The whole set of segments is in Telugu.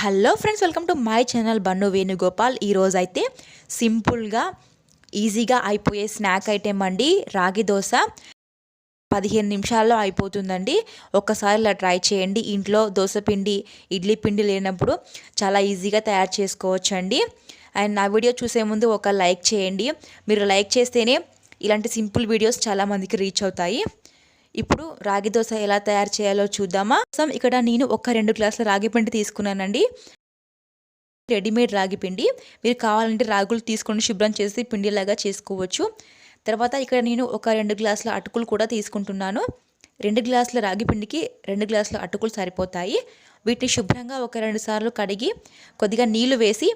Hello friends welcome to my channel Bannu Venugopal. ఈరోజు అయితే సింపుల్గా ఈజీగా అయిపోయే స్నాక్ ఐటెం అండి. రాగి దోశ పదిహేను నిమిషాల్లో అయిపోతుందండి. ఒక్కసారి ఇలా ట్రై చేయండి. ఇంట్లో దోశ పిండి ఇడ్లీ పిండి లేనప్పుడు చాలా ఈజీగా తయారు చేసుకోవచ్చు అండి అండ్ నా వీడియో చూసే ముందు ఒక లైక్ చేయండి. మీరు లైక్ చేస్తేనే ఇలాంటి సింపుల్ వీడియోస్ చాలామందికి రీచ్ అవుతాయి. ఇప్పుడు రాగి దోశ ఎలా తయారు చేయాలో చూద్దామా? సో ఇక్కడ నేను ఒక రెండు గ్లాసుల రాగి పిండి తీసుకున్నానండి. రెడీమేడ్ రాగి పిండి. మీరు కావాలంటే రాగులు తీసుకొని శుభ్రం చేసి పిండిలాగా చేసుకోవచ్చు. తర్వాత ఇక్కడ నేను ఒక రెండు గ్లాసుల అటుకులు కూడా తీసుకుంటున్నాను. రెండు గ్లాసుల రాగి పిండికి రెండు గ్లాసుల అటుకులు సరిపోతాయి. వీటిని శుభ్రంగా ఒక రెండు సార్లు కడిగి కొద్దిగా నీళ్ళు వేసి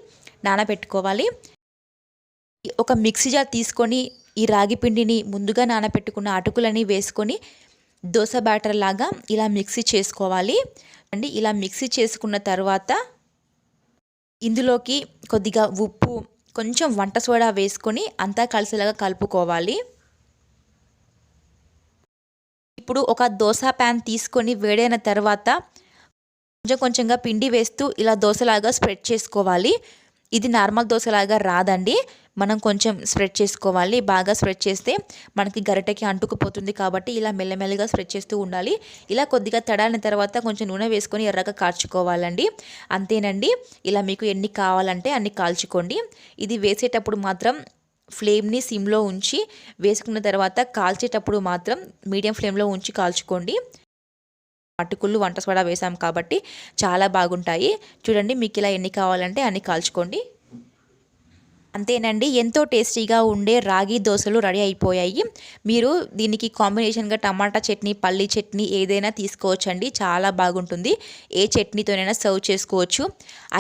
నానబెట్టుకోవాలి. ఒక మిక్సీ జార్ తీసుకొని ఈ రాగి పిండిని ముందుగా నానబెట్టుకున్న అటుకులని వేసుకొని దోశ బ్యాటర్ లాగా ఇలా మిక్సీ చేసుకోవాలి. అండి ఇలా మిక్సీ చేసుకున్న తర్వాత ఇందులోకి కొద్దిగా ఉప్పు కొంచెం వంట సోడా వేసుకొని అంతా కలిసేలాగా కలుపుకోవాలి. ఇప్పుడు ఒక దోశ ప్యాన్ తీసుకొని వేడైన తర్వాత కొంచెం కొంచెంగా పిండి వేస్తూ ఇలా దోశలాగా స్ప్రెడ్ చేసుకోవాలి. ఇది నార్మల్ దోశలాగా రాదండి. మనం కొంచెం స్ప్రెడ్ చేసుకోవాలి. బాగా స్ప్రెడ్ చేస్తే మనకి గరిటెకి అంటుకుపోతుంది కాబట్టి ఇలా మెల్లమెల్లగా స్ప్రెడ్ చేస్తూ ఉండాలి. ఇలా కొద్దిగా తడాలిన తర్వాత కొంచెం నూనె వేసుకొని ఎర్రగా కాల్చుకోవాలండి. అంతేనండి. ఇలా మీకు ఎన్ని కావాలంటే అన్ని కాల్చుకోండి. ఇది వేసేటప్పుడు మాత్రం ఫ్లేమ్ని సిమ్లో ఉంచి వేసుకున్న తర్వాత కాల్చేటప్పుడు మాత్రం మీడియం ఫ్లేమ్లో ఉంచి కాల్చుకోండి. అటుకులు వంట సోడా వేసాం కాబట్టి చాలా బాగుంటాయి. చూడండి మీకు ఇలా ఎన్ని కావాలంటే అన్ని కాల్చుకోండి. అంతేనండి ఎంతో టేస్టీగా ఉండే రాగి దోశలు రెడీ అయిపోయాయి. మీరు దీనికి కాంబినేషన్గా టమాటా చట్నీ పల్లీ చట్నీ ఏదైనా తీసుకోవచ్చండి చాలా బాగుంటుంది. ఏ చట్నీతోనైనా సర్వ్ చేసుకోవచ్చు.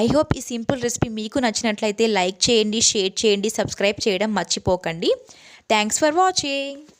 ఐ హోప్ ఈ సింపుల్ రెసిపీ మీకు నచ్చినట్లయితే లైక్ చేయండి షేర్ చేయండి సబ్స్క్రైబ్ చేయడం మర్చిపోకండి. Thanks for watching.